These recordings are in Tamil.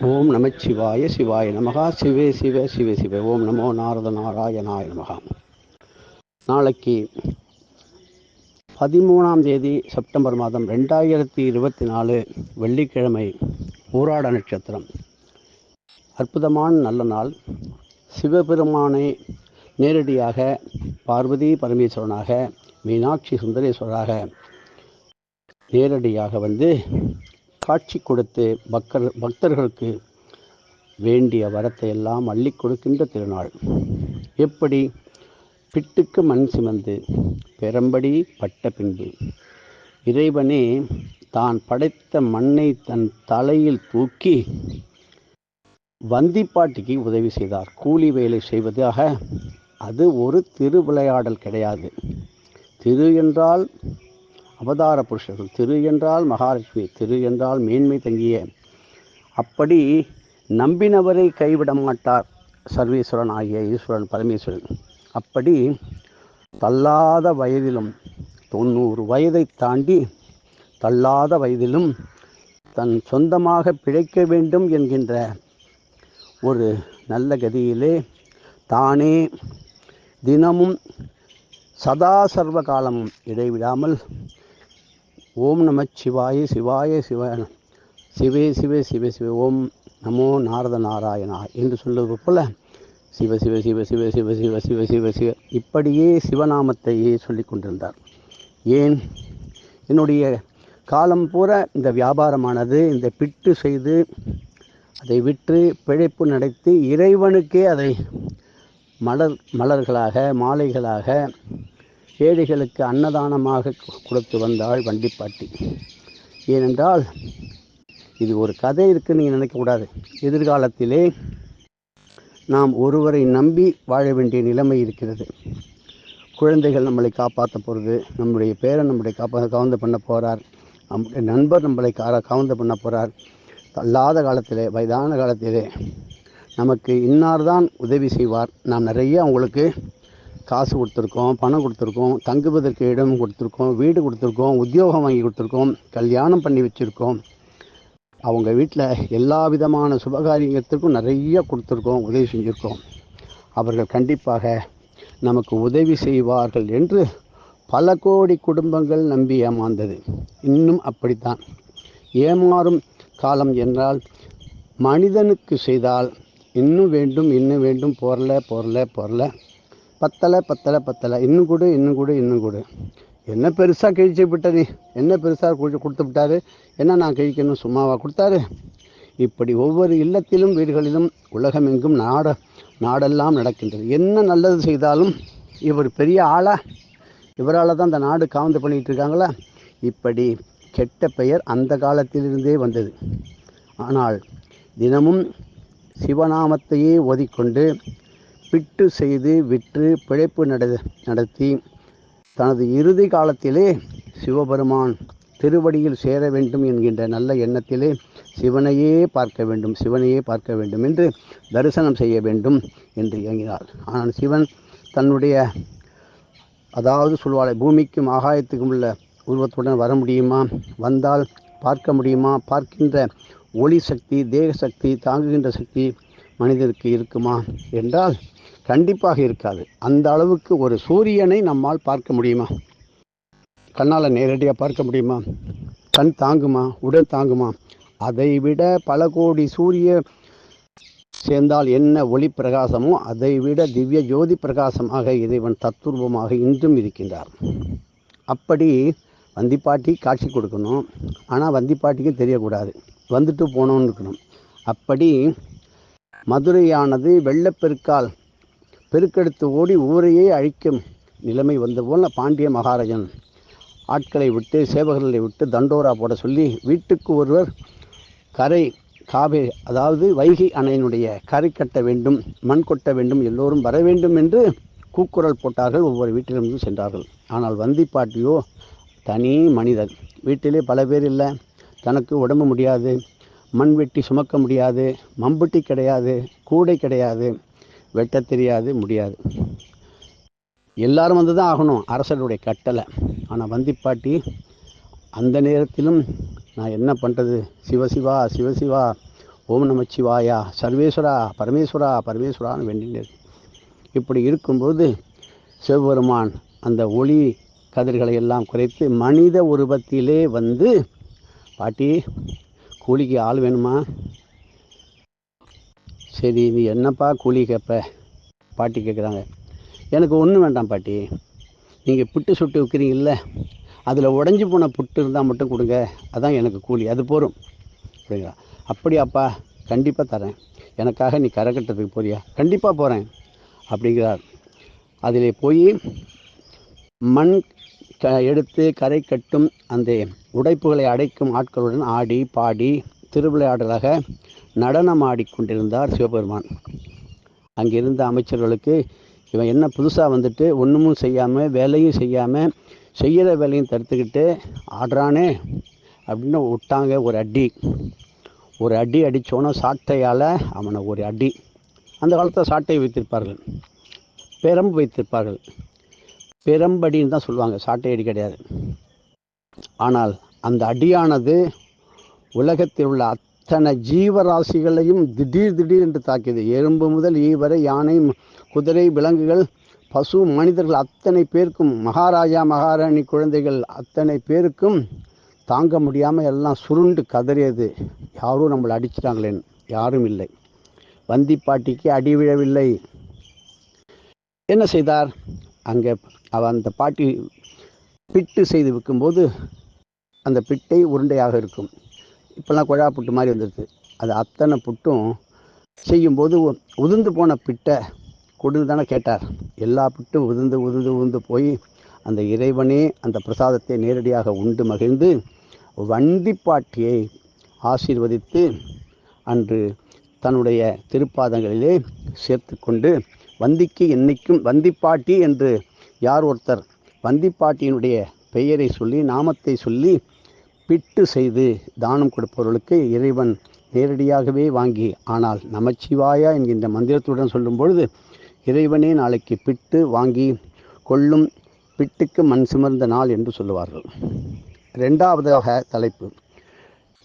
ஓம் நமச்சிவாய சிவாய நமகா. சிவே சிவ சிவ சிவ. ஓம் நமோ நாரத நாராயணாய நமகா. நாளைக்கு பதிமூணாம் தேதி செப்டம்பர் மாதம் ரெண்டாயிரத்தி இருபத்தி நாலு வெள்ளிக்கிழமை ஊராட நட்சத்திரம். அற்புதமான நல்ல நாள். சிவபெருமானை நேரடியாக பார்வதி பரமேஸ்வரனாக மீனாட்சி சுந்தரேஸ்வராக நேரடியாக வந்து காட்சி கொடுத்து பக்தர் பக்தர்களுக்கு வேண்டிய வரத்தை எல்லாம் அள்ளி கொடுக்கின்ற திருநாள். எப்படி? பிட்டுக்கு மண் சிமந்து பெரம்படி பட்ட பின்பு. இறைவனே தான் படைத்த மண்ணை தன் தலையில் தூக்கி வந்திப்பாட்டிக்கு உதவி செய்தார். கூலி வேலை செய்வதாக அது ஒரு திருவிளையாடல் கிடையாது. திரு என்றால் அவதார புருஷர்கள். திரு என்றால் மகாலட்சுமி திரு என்றால் மேன்மை தங்கிய. அப்படி நம்பினவரை கைவிட மாட்டார் சர்வேஸ்வரன் ஆகிய ஈஸ்வரன் பரமேஸ்வரன். அப்படி தள்ளாத வயதிலும் தொண்ணூறு வயதை தாண்டி தள்ளாத வயதிலும் தன் சொந்தமாக பிழைக்க வேண்டும் என்கின்ற ஒரு நல்ல கதியிலே தானே தினமும் சதா சர்வ காலமும் இடைவிடாமல் ஓம் நம சிவாய சிவாய சிவ சிவே சிவே சிவ சிவ ஓம் நமோ நாரத நாராயணா என்று சொல்வது போல சிவ சிவ சிவ சிவ சிவ சிவ சிவ சிவ சிவ இப்படியே சிவநாமத்தையே சொல்லி கொண்டிருந்தார். ஏன்? என்னுடைய காலம் பூரா இந்த வியாபாரமானது இந்த பிட்டு செய்து அதை விற்று பிழைப்பு நடத்தி இறைவனுக்கே அதை மலர் மலர்களாக மாலைகளாக ஏழைகளுக்கு அன்னதானமாக கொடுத்து வந்தாள் வண்டிப்பாட்டி. ஏனென்றால் இது ஒரு கதை இருக்குன்னு நீங்கள் நினைக்கக்கூடாது எதிர்காலத்திலே நாம் ஒருவரை நம்பி வாழ வேண்டிய நிலைமை இருக்கிறது. குழந்தைகள் நம்மளை காப்பாற்ற போகிறது நம்முடைய பேரன் நம்முடைய காப்பா கவுந்த பண்ண போகிறார் நம்முடைய நண்பர் நம்மளை கா கவுந்த பண்ண போகிறார் தள்ளாத காலத்திலே வயதான காலத்திலே நமக்கு இன்னார் தான் உதவி செய்வார். நாம் நிறைய அவங்களுக்கு காசு கொடுத்துருக்கோம் பணம் கொடுத்துருக்கோம் தங்குவதற்கு இடம் கொடுத்துருக்கோம் வீடு கொடுத்துருக்கோம் உத்தியோகம் வாங்கி கொடுத்துருக்கோம் கல்யாணம் பண்ணி வச்சுருக்கோம். அவங்க வீட்டில் எல்லா விதமான சுபகாரியத்திற்கும் நிறைய கொடுத்துருக்கோம் உதவி செஞ்சுருக்கோம். அவர்கள் கண்டிப்பாக நமக்கு உதவி செய்வார்கள் என்று பல கோடி குடும்பங்கள் நம்பி ஏமாந்தது. இன்னும் அப்படித்தான். ஏமாறும் காலம் என்றால் மனிதனுக்கு செய்தால் இன்னும் வேண்டும் இன்னும் வேண்டும் போரல போரல போரல பத்தலை பத்தலை பத்தலை. இன்னும் கொடு இன்னும் கொடு இன்னும் கொடு. என்ன பெருசாக கிழிச்சு விட்டது? என்ன பெருசாக குடி கொடுத்து விட்டாரு? என்ன நான் கிழிக்கணும்? சும்மாவா கொடுத்தாரு? இப்படி ஒவ்வொரு இல்லத்திலும் வீடுகளிலும் உலகமெங்கும் நாட நாடெல்லாம் நடக்கின்றது. என்ன நல்லது செய்தாலும் இவர் பெரிய ஆளா? இவரால் தான் இந்த நாடு காவந்து பண்ணிகிட்டு இருக்காங்களா? இப்படி கெட்ட பெயர் அந்த காலத்திலிருந்தே வந்தது. ஆனால் தினமும் சிவநாமத்தையே ஓதிக்கொண்டு பிட்டு செய்து விற்று பிழைப்பு நட நடத்தி தனது இறுதி காலத்திலே சிவபெருமான் திருவடியில் சேர வேண்டும் என்கின்ற நல்ல எண்ணத்திலே சிவனையே பார்க்க வேண்டும் சிவனையே பார்க்க வேண்டும் என்று தரிசனம் செய்ய வேண்டும் என்று இயங்கினார். ஆனால் சிவன் தன்னுடைய அதாவது சொல்வாளை பூமிக்கும் ஆகாயத்துக்கும் உள்ள உருவத்துடன் வர முடியுமா? வந்தால் பார்க்க முடியுமா? பார்க்கின்ற ஒளி சக்தி தேக சக்தி தாங்குகின்ற சக்தி மனிதருக்கு இருக்குமா? என்றால் கண்டிப்பாக இருக்காது. அந்த அளவுக்கு ஒரு சூரியனை நம்மால் பார்க்க முடியுமா? கண்ணால் நேரடியாக பார்க்க முடியுமா? கண் தாங்குமா? உடல் தாங்குமா? அதை விட பல கோடி சூரிய சேர்ந்தால் என்ன ஒளி பிரகாசமோ அதை விட திவ்ய ஜோதி பிரகாசமாக இறைவன் தத்துருவமாக இன்றும் இருக்கின்றார். அப்படி வந்திப்பாட்டி காட்சி கொடுக்கணும். ஆனால் வந்திப்பாட்டிக்கு தெரியக்கூடாது. வந்துட்டு போனோன்னு இருக்கணும். அப்படி மதுரையானது வெள்ளப்பெருக்கால் பெருக்கெடுத்து ஓடி ஊரையே அழிக்கும் நிலைமை வந்த போல பாண்டிய மகாராஜன். ஆட்களை விட்டு சேவகர்களை விட்டு தண்டோரா போட சொல்லி வீட்டுக்கு ஒருவர் கரை காவே அதாவது வைகை அணையினுடைய கரை கட்ட வேண்டும் மண் கொட்ட வேண்டும் எல்லோரும் வர வேண்டும் என்று கூக்குரல் போட்டார்கள். ஒவ்வொரு வீட்டிலிருந்து சென்றார்கள். ஆனால் வந்திப்பாட்டியோ தனி மனிதர் வீட்டிலே பல பேர் இல்லை. தனக்கு உடம்பு முடியாது மண் வெட்டி சுமக்க முடியாது மம்புட்டி கிடையாது கூடை கிடையாது. வெட்ட தெரியாது முடியாது. எல்லாரும் வந்து தான் ஆகணும் அரசருடைய கட்டளை. ஆனால் வந்திப்பாட்டி அந்த நேரத்திலும் நான் என்ன பண்ணுறது சிவசிவா சிவசிவா ஓம் நமச்சிவாயா சர்வேஸ்வரா பரமேஸ்வரா பரமேஸ்வரான்னு வேண்டினேன். இப்படி இருக்கும்போது சிவபெருமான் அந்த ஒளி கதிர்களை எல்லாம் குறைத்து மனித உருவத்திலே வந்து பாட்டி கூலிக்கு ஆள் வேணுமா? சரி நீ என்னப்பா கூலி கேட்ப பாட்டி கேட்குறாங்க எனக்கு ஒன்றும் வேண்டாம் பாட்டி. நீங்கள் புட்டு சுட்டு விற்கிறீங்கல்ல அதில் உடஞ்சி போன புட்டு இருந்தால் மட்டும் கொடுங்க. அதான் எனக்கு கூலி அது போகும் அப்படிங்களா அப்படியாப்பா கண்டிப்பாக தரேன். எனக்காக நீ கரை கட்டுறதுக்கு போறியா? கண்டிப்பாக போகிறேன் அப்படிங்கிறார். அதில் போய் மண் க எடுத்து கரை கட்டும் அந்த உடைப்புகளை அடைக்கும் ஆட்களுடன் ஆடி பாடி திருவிளையாடலாக நடனம் ஆடிக்கொண்டிருந்தார் சிவபெருமான். அங்கிருந்த அமைச்சர்களுக்கு இவன் என்ன புதுசாக வந்துட்டு ஒன்றுமும் செய்யாமல் வேலையும் செய்யாமல் செய்கிற வேலையும் தடுத்துக்கிட்டு ஆடுறானே அப்படின்னு விட்டாங்க ஒரு அடி. ஒரு அடி அடித்தோன்னே சாட்டையால் அவனை ஒரு அடி. அந்த காலத்தில் சாட்டை வைத்திருப்பார்கள். பெரம்பு வைத்திருப்பார்கள். பெரம்படின்னு தான் சொல்லுவாங்க சாட்டை அடி கிடையாது. ஆனால் அந்த அடியானது உலகத்தில் உள்ள அத்தனை ஜீவராசிகளையும் திடீர் திடீர் என்று தாக்கியது. எறும்பு முதல் ஈவரை யானை குதிரை விலங்குகள் பசு மனிதர்கள் அத்தனை பேருக்கும் மகாராஜா மகாராணி குழந்தைகள் அத்தனை பேருக்கும் தாங்க முடியாமல் எல்லாம் சுருண்டு கதறியது. யாரும் நம்மளை அடிச்சிட்டாங்களேன்னு யாரும் இல்லை. வந்திப்பாட்டிக்கு அடி விழவில்லை. என்ன செய்தார்? அங்கே அவ அந்த பாட்டி பிட்டு செய்து விற்கும்போது அந்த பிட்டை உருண்டையாக இருக்கும். இப்போல்லாம் குழா புட்டு மாதிரி வந்துடுது அது அத்தனை புட்டும் செய்யும்போது உ- உதிர்ந்து போன பிட்டை கொடுன்னு தானே கேட்டார். எல்லா புட்டும் உதிர்ந்து உதிர்ந்து உதிர்ந்து போய் அந்த இறைவனே அந்த பிரசாதத்தை நேரடியாக உண்டு மகிழ்ந்து வண்டிப்பாட்டியை ஆசீர்வதித்து அன்று தன்னுடைய திருப்பாதங்களிலே சேர்த்து கொண்டு வந்திக்கு என்னைக்கும் வந்திப்பாட்டி என்று யார் ஒருத்தர் வந்திப்பாட்டியினுடைய பெயரை சொல்லி நாமத்தை சொல்லி பிட்டு செய்து தானம் கொடுப்பவர்களுக்கு இறைவன் நேரடியாகவே வாங்கி ஆனால் நமச்சிவாயா என்கின்ற மந்திரத்துடன் சொல்லும் பொழுது இறைவனே நாளைக்கு பிட்டு வாங்கி கொள்ளும் பிட்டுக்கு மண் சுமர்ந்த நாள் என்று சொல்லுவார்கள். ரெண்டாவதாக தலைப்பு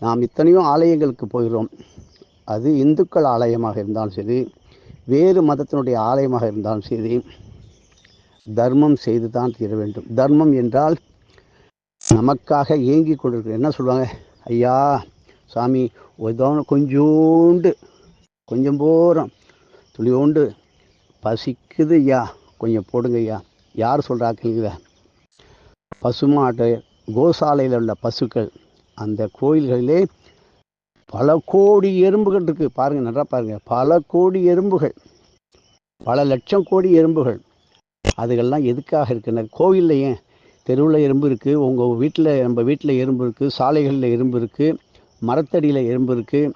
நாம் இத்தனையோ ஆலயங்களுக்கு போகிறோம். அது இந்துக்கள் ஆலயமாக இருந்தாலும் சரி வேறு மதத்தினுடைய ஆலயமாக இருந்தாலும் சரி தர்மம் செய்து தான் தீர வேண்டும். தர்மம் என்றால் நமக்காக ஏங்கி கொண்டிருக்க என்ன சொல்லுவாங்க? ஐயா சாமி ஏதோ கொஞ்சோண்டு கொஞ்சம் போகிறோம் துளியோண்டு பசிக்குது ஐயா. கொஞ்சம் போடுங்க ஐயா. யார் சொல்கிறாங்க பசுமாட்டு கோசாலையில் உள்ள பசுக்கள் அந்த கோயில்களிலே பல கோடி எறும்புகள் இருக்குது பாருங்கள் நல்லா பாருங்கள் பல கோடி எறும்புகள். பல லட்சம் கோடி எறும்புகள். அதுகள்லாம் எதுக்காக இருக்குன்னா கோவில்லையே தெருவில் எறும்பு இருக்குது உங்கள் வீட்டில் நம்ம வீட்டில் எறும்பு இருக்குது சாலைகளில் எறும்பு இருக்குது மரத்தடியில் எறும்பு இருக்குது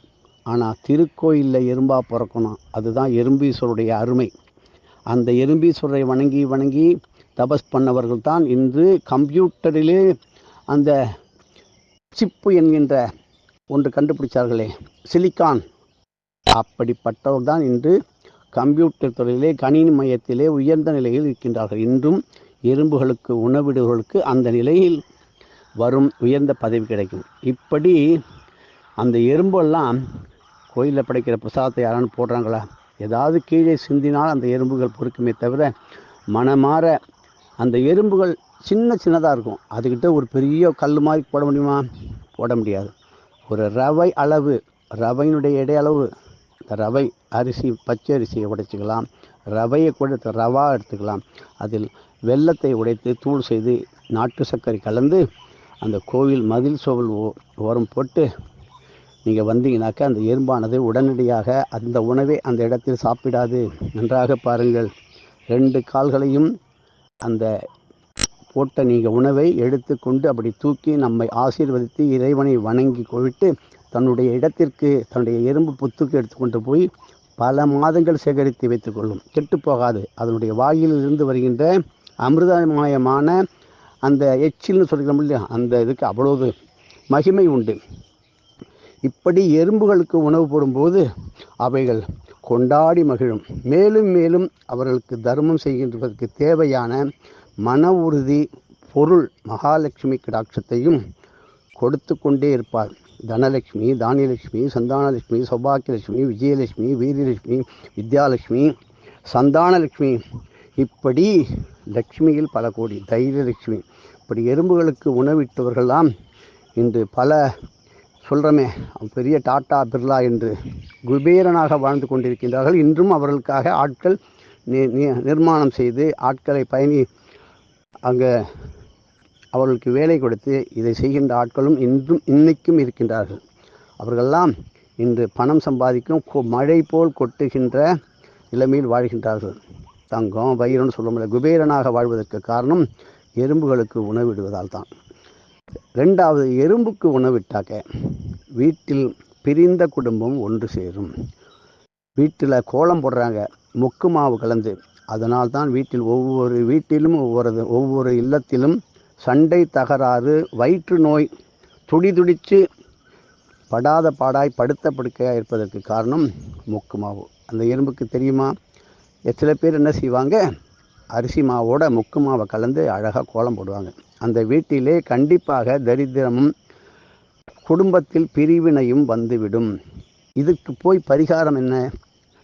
ஆனால் திருக்கோயிலில் எறும்பாக பிறக்கணும். அதுதான் எறும்பீஸ்வருடைய அருமை. அந்த எறும்பீஸ்வரரை வணங்கி வணங்கி தபஸ் பண்ணவர்கள் தான் இன்று கம்ப்யூட்டரிலே அந்த சிப்பு என்கின்ற ஒன்று கண்டுபிடிச்சார்களே சிலிக்கான். அப்படிப்பட்டவர் தான் இன்று கம்ப்யூட்டர் துறையிலே கணினி மையத்திலே உயர்ந்த நிலையில் இருக்கின்றார்கள். இன்றும் எறும்புகளுக்கு உணவிடுவர்களுக்கு அந்த நிலையில் வரும் உயர்ந்த பதவி கிடைக்கும். இப்படி அந்த எறும்பெல்லாம் கோயிலில் படைக்கிற பிரசாதத்தை யாரானு போடுறாங்களா? ஏதாவது கீழே சிந்தினால் அந்த எறும்புகள் பொறுக்குமே தவிர மனமாற அந்த எறும்புகள் சின்ன சின்னதாக இருக்கும். அதுக்கிட்ட ஒரு பெரிய கல் மாதிரி போட முடியுமா? போட முடியாது. ஒரு ரவை அளவு ரவையினுடைய இடையளவு அளவு இந்த ரவை அரிசி பச்சை அரிசியை உடைச்சிக்கலாம். ரவையை கூட ரவா எடுத்துக்கலாம். அதில் வெள்ளத்தை உடைத்து தூள் செய்து நாட்டு சர்க்கரை கலந்து அந்த கோவில் மதில் சோவல் ஓ- ஓரம் போட்டு நீங்கள் வந்தீங்கனாக்கா அந்த எறும்பானது உடனடியாக அந்த உணவை அந்த இடத்தில் சாப்பிடாது. நன்றாக பாருங்கள். ரெண்டு கால்களையும் அந்த போட்ட நீங்கள் உணவை எடுத்துக்கொண்டு அப்படி தூக்கி நம்மை ஆசீர்வதித்து இறைவனை வணங்கி கொவிட்டு தன்னுடைய இடத்திற்கு தன்னுடைய எறும்பு புத்துக்கு எடுத்துக்கொண்டு போய் பல மாதங்கள் சேகரித்து வைத்துக்கொள்ளும் கெட்டு போகாது. அதனுடைய வாயிலிருந்து வருகின்ற அமிர்தமயமான அந்த எச்சில்னு சொல்கிறோம் இல்லையா? அந்த இதுக்கு அவ்வளவு மகிமை உண்டு. இப்படி எறும்புகளுக்கு உணவு போடும்போது அவைகள் கொண்டாடி மகிழும். மேலும் மேலும் அவர்களுக்கு தர்மம் செய்கின்றதற்கு தேவையான மன உறுதி பொருள் மகாலட்சுமி கடாட்சத்தையும் கொடுத்து கொண்டே இருப்பார். தனலட்சுமி தானியலட்சுமி சந்தானலட்சுமி சௌபாக்கியலட்சுமி விஜயலட்சுமி வீரலட்சுமி வித்யாலட்சுமி சந்தானலட்சுமி. இப்படி லட்சுமியில் பல கோடி தைரியலட்சுமி. இப்படி எறும்புகளுக்கு உணவிட்டவர்கள்லாம் இன்று பல சொல்கிறமே பெரிய டாட்டா பிர்லா என்று குபேரனாக வாழ்ந்து கொண்டிருக்கின்றார்கள். இன்றும் அவர்களுக்காக ஆட்கள் நி- நி- நிர்மாணம் செய்து ஆட்களை பயணி அங்கே அவர்களுக்கு வேலை கொடுத்து இதை செய்கின்ற ஆட்களும் இன்றும் இன்னைக்கும் இருக்கின்றார்கள். அவர்களெல்லாம் இன்று பணம் சம்பாதிக்கும் கொ- மழை போல் கொட்டுகின்ற நிலைமையில் வாழ்கின்றார்கள். தங்கம் வைரம்னு சொல்ல முடியல. குபேரனாக வாழ்வதற்கு காரணம் எறும்புகளுக்கு உணவிடுவதால் தான். ரெண்டாவது எறும்புக்கு உணவிட்டாக்க வீட்டில் பிரிந்த குடும்பம் ஒன்று சேரும். வீட்டில் கோலம் போடுறாங்க. முக்கு மாவு கலந்து. அதனால் தான் வீட்டில் ஒவ்வொரு வீட்டிலும் ஒவ்வொரு ஒவ்வொரு இல்லத்திலும் சண்டை தகராறு வயிற்று நோய் துடி துடித்து படாத பாடாய் படுத்த படுக்கையாக இருப்பதற்கு காரணம் முக்கு மாவு. அந்த எறும்புக்கு தெரியுமா? சில பேர் என்ன செய்வாங்க? அரிசி மாவோட முக்கு மாவை கலந்து அழகாக கோலம் போடுவாங்க. அந்த வீட்டிலே கண்டிப்பாக தரித்திரமும் குடும்பத்தில் பிரிவினையும் வந்துவிடும். இதுக்கு போய் பரிகாரம் என்ன?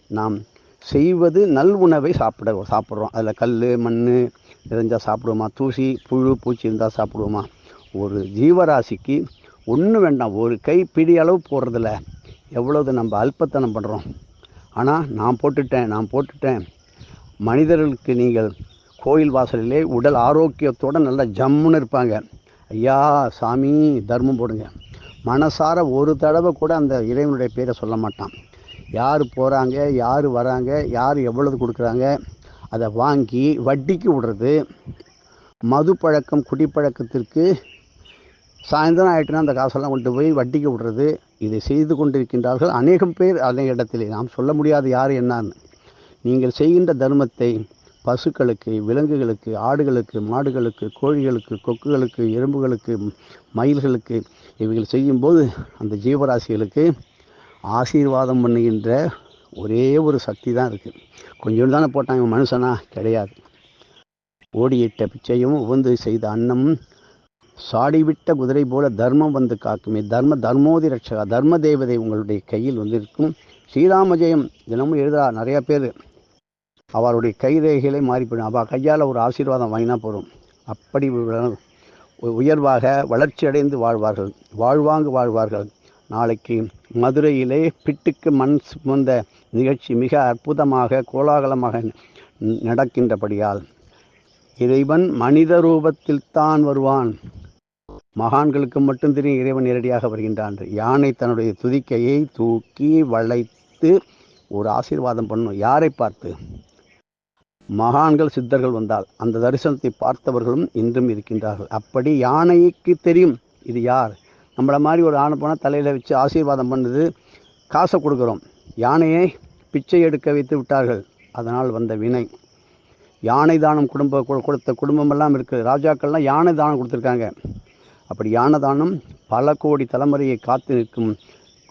நாம் செய்வது நல் உணவை சாப்பிட சாப்பிட்றோம். அதில் கல் மண் நிறைஞ்சால் சாப்பிடுவோமா? தூசி புழு பூச்சி இருந்தால் சாப்பிடுவோமா? ஒரு ஜீவராசிக்கு ஒன்றும் வேண்டாம். ஒரு கை பிடி அளவு போடுறதில்ல. எவ்வளவு நம்ம அல்பத்தனம் பண்ணுறோம் ஆனால் நான் போட்டுட்டேன் நான் போட்டுட்டேன். மனிதர்களுக்கு நீங்கள் கோயில் வாசலிலே உடல் ஆரோக்கியத்தோடு நல்லா ஜம்முன்னு இருப்பாங்க. ஐயா சாமி தர்மம் போடுங்க. மனசார ஒரு தடவை கூட அந்த இறைவனுடைய பேரை சொல்ல மாட்டான். யார் போகிறாங்க யார் வராங்க யார் எவ்வளவு கொடுக்குறாங்க அதை வாங்கி வட்டிக்கு விடுறது. மது பழக்கம் குடிப்பழக்கத்திற்கு சாயந்தரம் ஆகிட்டுனா அந்த காசெல்லாம் கொண்டு போய் வட்டிக்கு விடுறது. இதை செய்து கொண்டிருக்கின்றார்கள் அநேகம் பேர் அதே இடத்திலே. நாம் சொல்ல முடியாது யார் என்னான்னு. நீங்கள் செய்கின்ற தர்மத்தை பசுக்களுக்கு விலங்குகளுக்கு ஆடுகளுக்கு மாடுகளுக்கு கோழிகளுக்கு கொக்குகளுக்கு எறும்புகளுக்கு மயில்களுக்கு இவைகள் செய்யும்போது அந்த ஜீவராசிகளுக்கு ஆசீர்வாதம் பண்ணுகின்ற ஒரே ஒரு சக்தி தான் இருக்குது கொஞ்சோண்டு தானே போட்டாங்க மனுஷனா? கிடையாது. ஓடியிட்ட பிச்சையும் உவந்து செய்த அன்னமும் சாடிவிட்ட குதிரை போல தர்மம் வந்து காக்குமே. தர்ம தர்மோதி ரட்சகா தர்ம தேவதை உங்களுடைய கையில் வந்திருக்கும். ஸ்ரீராம ஜெயம் தினமும் எழுதுறா நிறையா பேர். அவருடைய கைரேகைகளை மாறிப்படும் அவள் கையால் ஒரு ஆசீர்வாதம் வாங்கினா போதும். அப்படி உயர்வாக வளர்ச்சி அடைந்து வாழ்வார்கள். வாழ்வாங்கு வாழ்வார்கள். நாளைக்கு மதுரையிலே பிட்டுக்கு மண் சுமந்த நிகழ்ச்சி மிக அற்புதமாக கோலாகலமாக நடக்கின்றபடியால் இறைவன் மனித ரூபத்தில் தான் வருவான். மகான்களுக்கு மட்டும் தெரியும் இறைவன் நேரடியாக வருகின்றான் யானை தன்னுடைய துதிக்கையை தூக்கி வளைத்து ஒரு ஆசீர்வாதம் பண்ணும். யாரை பார்த்து? மகான்கள் சித்தர்கள் வந்தால் அந்த தரிசனத்தை பார்த்தவர்களும் இன்றும் இருக்கின்றார்கள். அப்படி யானைக்கு தெரியும் இது யார்? நம்மளை மாதிரி ஒரு ஆணை போனால் தலையில் வச்சு ஆசீர்வாதம் பண்ணுது காசை கொடுக்குறோம். யானையை பிச்சை எடுக்க வைத்து விட்டார்கள் அதனால் வந்த வினை. யானை தானம் குடும்ப கொ- கொடுத்த குடும்பமெல்லாம் இருக்குது ராஜாக்கள்லாம் யானை தானம் கொடுத்துருக்காங்க. அப்படி யானை தானம் பல கோடி தலைமுறையை காத்து நிற்கும்.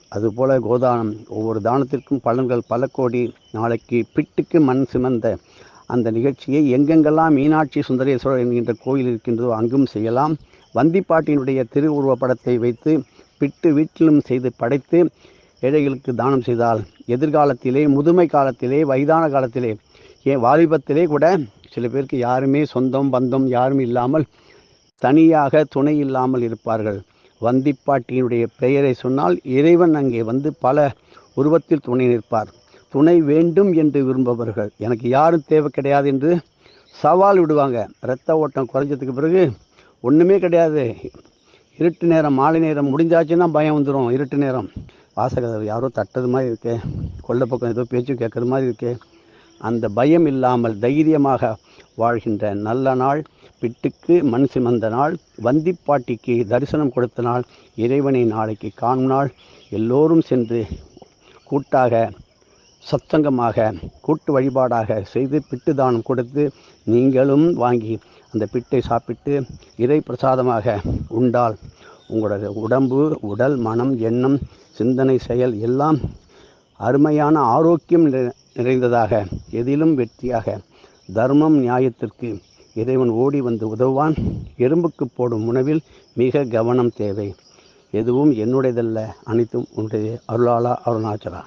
அதுபோல கோதானம் ஒவ்வொரு தானத்திற்கும் பலன்கள் பல கோடி. நாளைக்கு பிட்டுக்கு மண் சிமந்த அந்த நிகழ்ச்சியை எங்கெங்கெல்லாம் மீனாட்சி சுந்தரேஸ்வரர் என்கின்ற கோயில் இருக்கின்றதோ அங்கும் செய்யலாம். வந்திப்பாட்டினுடைய திருவுருவ படத்தை வைத்து பிட்டு வீட்டிலும் செய்து படைத்து ஏழைகளுக்கு தானம் செய்தால் எதிர்காலத்திலே முதுமை காலத்திலே வயதான காலத்திலே ஏன் வாலிபத்திலே கூட சில பேருக்கு யாருமே சொந்தம் பந்தம் யாரும் இல்லாமல் தனியாக துணை இல்லாமல் இருப்பார்கள். வந்திப்பாட்டியினுடைய பெயரை சொன்னால் இறைவன் அங்கே வந்து பல உருவத்தில் துணை நிற்பார். துணை வேண்டும் என்று விரும்புபவர்கள். எனக்கு யாரும் தேவை கிடையாது என்று சவால் விடுவாங்க. இரத்த ஓட்டம் குறைஞ்சதுக்கு பிறகு ஒன்றுமே கிடையாது. இருட்டு நேரம் மாலை நேரம் முடிஞ்சாச்சுன்னா பயம் வந்துடும் இருட்டு நேரம். வாசகதவு யாரோ தட்டது மாதிரி இருக்கே. கொள்ள பக்கம் ஏதோ பேச்சு கேட்குறது மாதிரி இருக்கே. அந்த பயம் இல்லாமல் தைரியமாக வாழ்கின்ற நல்ல நாள் பிட்டுக்கு மண் சுமந்த நாள் வந்திப்பாட்டிக்கு தரிசனம் கொடுத்த நாள் இறைவனை நாளைக்கு காணும் நாள் எல்லோரும் சென்று கூட்டாக சத்சங்கமாக கூட்டு வழிபாடாக செய்து பிட்டு தானம் கொடுத்து நீங்களும் வாங்கி அந்த பிட்டை சாப்பிட்டு இறை பிரசாதமாக உண்டால் உங்களோட உடம்பு உடல் மனம் எண்ணம் சிந்தனை செயல் எல்லாம் அருமையான ஆரோக்கியம் நிறைந்ததாக எதிலும் வெற்றியாக தர்மம் நியாயத்திற்கு இறைவன் ஓடி வந்து உதவுவான். எறும்புக்கு போடும் உணவில் மிக கவனம் தேவை. எதுவும் என்னுடையதல்ல அனைத்தும் உன்னுடைய அருளாளா அருணாச்சலா.